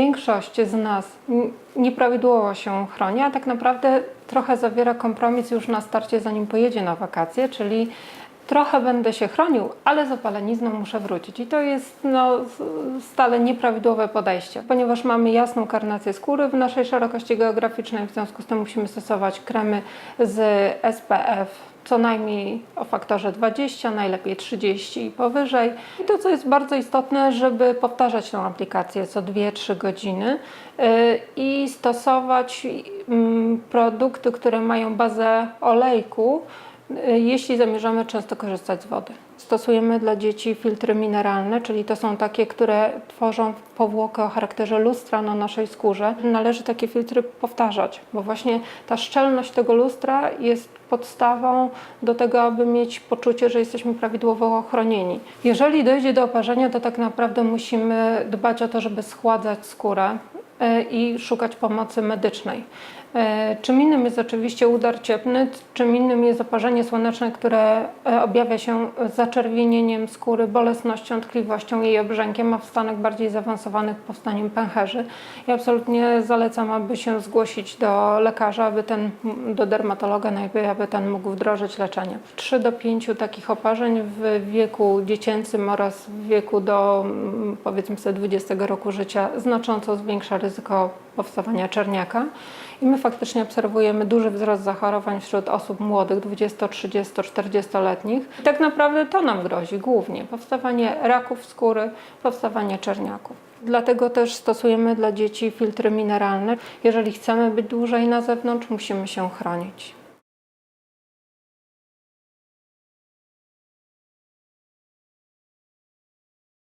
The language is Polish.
większość z nas nieprawidłowo się chroni, a tak naprawdę trochę zawiera kompromis już na starcie, zanim pojedzie na wakacje, czyli trochę będę się chronił, ale z opalenizną muszę wrócić. I to jest no, stale nieprawidłowe podejście, ponieważ mamy jasną karnację skóry w naszej szerokości geograficznej, w związku z tym musimy stosować kremy z SPF co najmniej o faktorze 20, najlepiej 30 i powyżej. I to, co jest bardzo istotne, żeby powtarzać tę aplikację co 2-3 godziny yy, i stosować mm, produkty, które mają bazę olejku, jeśli zamierzamy często korzystać z wody. Stosujemy dla dzieci filtry mineralne, czyli to są takie, które tworzą powłokę o charakterze lustra na naszej skórze. Należy takie filtry powtarzać, bo właśnie ta szczelność tego lustra jest podstawą do tego, aby mieć poczucie, że jesteśmy prawidłowo ochronieni. Jeżeli dojdzie do oparzenia, to tak naprawdę musimy dbać o to, żeby schładzać skórę i szukać pomocy medycznej. E, Czym innym jest oczywiście udar cieplny, czym innym jest oparzenie słoneczne, które e, objawia się zaczerwienieniem skóry, bolesnością, tkliwością jej obrzękiem, a w stanach bardziej zaawansowanych powstaniem pęcherzy. I absolutnie zalecam, aby się zgłosić do lekarza, aby ten, do dermatologa najlepiej, aby ten mógł wdrożyć leczenie. 3 do 5 takich oparzeń w wieku dziecięcym oraz w wieku do mm, powiedzmy sobie 20 roku życia znacząco zwiększa ryzyko powstawania czerniaka. I my faktycznie obserwujemy duży wzrost zachorowań wśród osób młodych, 20, 30, 40-letnich. I tak naprawdę to nam grozi głównie powstawanie raków skóry, powstawanie czerniaków. Dlatego też stosujemy dla dzieci filtry mineralne. Jeżeli chcemy być dłużej na zewnątrz, musimy się chronić.